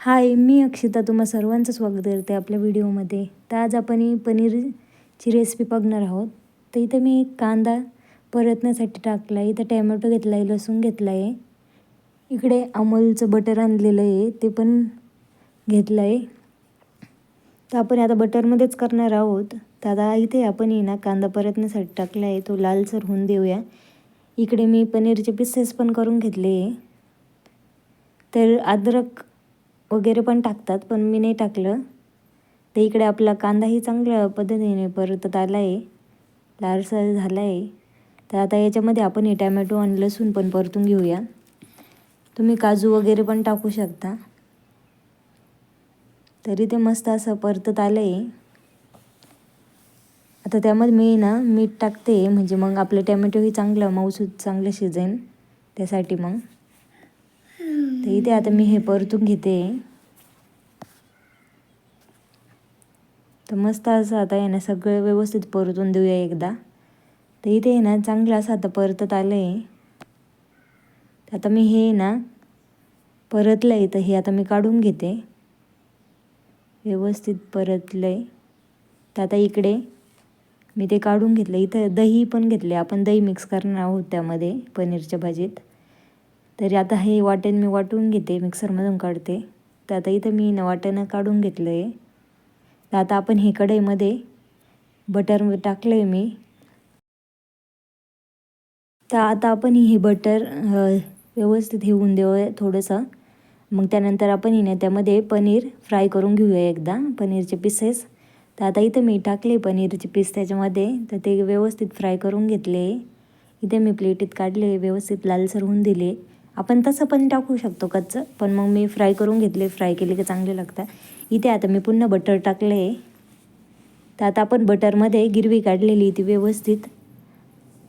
हाय मी अक्षिता. तुम्हा सर्वांचं स्वागत करते आपल्या व्हिडिओमध्ये. तर आज आपण पनीरची रेसिपी बघणार आहोत. तर इथं मी कांदा परतण्यासाठी टाकला आहे इथं टॅमॅटो घेतला आहे लसूण घेतला आहे इकडे अमूलचं बटर आणलेलं आहे ते पण घेतलं आहे तर आपण आता बटरमध्येच करणार आहोत. तर आता इथे आपण ना कांदा परतण्यासाठी टाकला आहे तो लालसर होऊन देऊया. इकडे मी पनीरचे पिसेस पण करून घेतले आहे. तर अद्रक वगैरे पण टाकतात पण मी नाही टाकलं. तर इकडे आपला कांदाही चांगल्या पद्धतीने परतत आला आहे लालसर झाला आहे तर आता याच्यामध्ये आपण हे टॅमॅटो आणि लसूण पण परतून घेऊया. तुम्ही काजू वगैरे पण टाकू शकता. तरी ते मस्त असं परतत आलं आहे आता त्यामध्ये मी ना मीठ टाकते म्हणजे मग आपलं टॅमॅटोही चांगलं मऊसूद चांगलं शिजेन. त्यासाठी मग. तर इथे आता मी हे परतून घेते. तर मस्त असं आता आहे ना सगळं व्यवस्थित परतून देऊया एकदा. तर इथे आहे ना चांगलं असं आता परतत आलं आहे. आता मी हे ना परतलं आहे तर हे आता मी काढून घेते. व्यवस्थित परतलं आहे तर आता इकडे मी ते काढून घेतलं. इथं दही पण घेतले आपण दही मिक्स करणार आहोत त्यामध्ये पनीरच्या भाजीत. तरी आता हे वाटण मी वाटून घेते मिक्सरमधून काढते. तर आता इथं मी न वाटणं काढून घेतलं आहे तर आता आपण हे कढईमध्ये बटर टाकलं आहे मी. तर आता आपण हे बटर व्यवस्थित हे होऊन देऊ थोडंसं. मग त्यानंतर आपण हिने त्यामध्ये पनीर फ्राय करून घेऊया एकदा पनीरचे पीसेस तर आता इथं मी टाकले पनीरचे पीस त्याच्यामध्ये तर ते व्यवस्थित फ्राय करून घेतले. इथे मी प्लेटीत काढले व्यवस्थित लालसर होऊन दिले. आपण तसं पण टाकू शकतो कच्चं. पण मग मी फ्राय करून घेतले फ्राय केले की चांगले लागतात. इथे आता मी पुन्हा बटर टाकलं. आहे तर आता आपण बटरमध्ये गिरवी काढलेली ती व्यवस्थित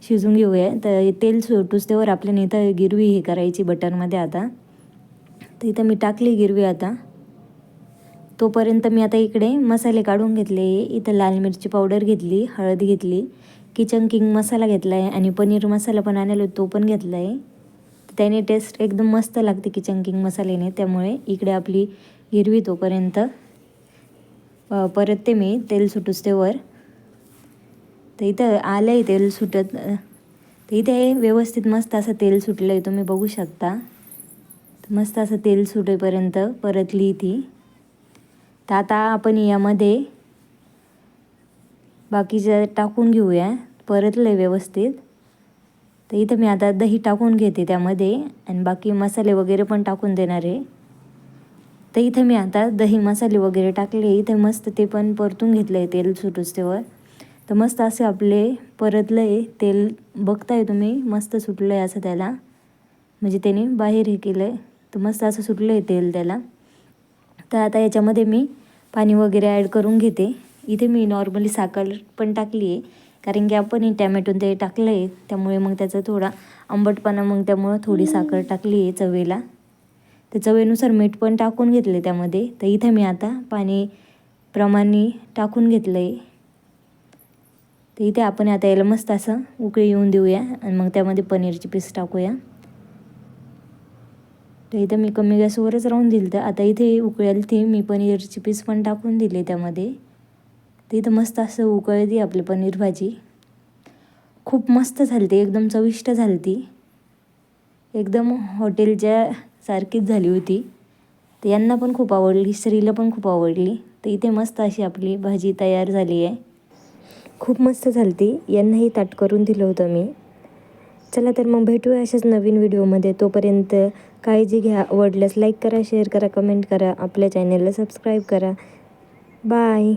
शिजून घेऊया. तर तेल सुटूस तेवर आपल्याला इथं गिरवी हे करायची बटरमध्ये आता. तर इथं मी टाकली गिरवी आता. तोपर्यंत मी आता इकडे मसाले काढून घेतले. इथं लाल मिरची पावडर घेतली हळद घेतली. किचन किंग मसाला घेतला आहे आणि पनीर मसाला पण आणलेला तो पण घेतला आहे त्याने टेस्ट एकदम मस्त लागते किचन किंग मसाल्याने. त्यामुळे इकडे आपली हिरवी तोपर्यंत परत ते मी तेल सुटूस तेवर तर इथं आलं आहे तेल सुटत तर इथे व्यवस्थित मस्त असं तेल सुटलं आहे तुम्ही बघू शकता. मस्त असं तेल सुटेपर्यंत परतली ती. तर आता आपण यामध्ये बाकीचं टाकून घेऊया. परतलं आहे व्यवस्थित. तर इथं मी आता दही टाकून घेते त्यामध्ये आणि बाकी मसाले वगैरे पण टाकून देणार आहे. तर इथं मी आता दही मसाले वगैरे टाकले. इथे मस्त ते पण परतून घेतलं आहे तेल सुटूस तर मस्त असे आपले परतलं आहे तेल बघताय तुम्ही मस्त सुटलं आहे असं त्याला. म्हणजे त्याने बाहेर हे केलं आहे तर मस्त असं सुटलं आहे तेल त्याला. तर आता याच्यामध्ये मी पाणी वगैरे ॲड करून घेते. इथे मी नॉर्मली साखर पण टाकली आहे कारण की आपण टॅमॅटो ते टाकलं आहे त्यामुळे मग त्याचा थोडा आंबटपणा मग त्यामुळं थोडी साखर टाकली आहे चवेला. तर चवेनुसार मीठ पण टाकून घेतले त्यामध्ये. तर इथे मी आता पाणी प्रमाणे टाकून घेतलं आहे तर इथे आपण आता याला मस्त असं उकळी येऊन देऊया आणि मग त्यामध्ये पनीरची पीस टाकूया. तर इथं मी कमी गॅसवरच राहून दिलं तर आता इथे उकळेल ते मी पनीरची पीस पण टाकून दिले त्यामध्ये. तर इथं मस्त असं उकळती आपली पनीर भाजी. खूप मस्त झाली ती एकदम चविष्ट झाली ती. एकदम हॉटेलच्या सारखीच झाली होती. तर यांना पण खूप आवडली स्त्रीला पण खूप आवडली. तर इथे मस्त अशी आपली भाजी तयार झाली आहे. खूप मस्त झाली ती यांनाही ताट करून दिलं होतं मी. चला तर मग भेटूया अशाच नवीन व्हिडिओमध्ये. तोपर्यंत काळजी घ्या आवडल्यास लाईक करा शेअर करा कमेंट करा आपल्या चॅनलला सबस्क्राईब करा. बाय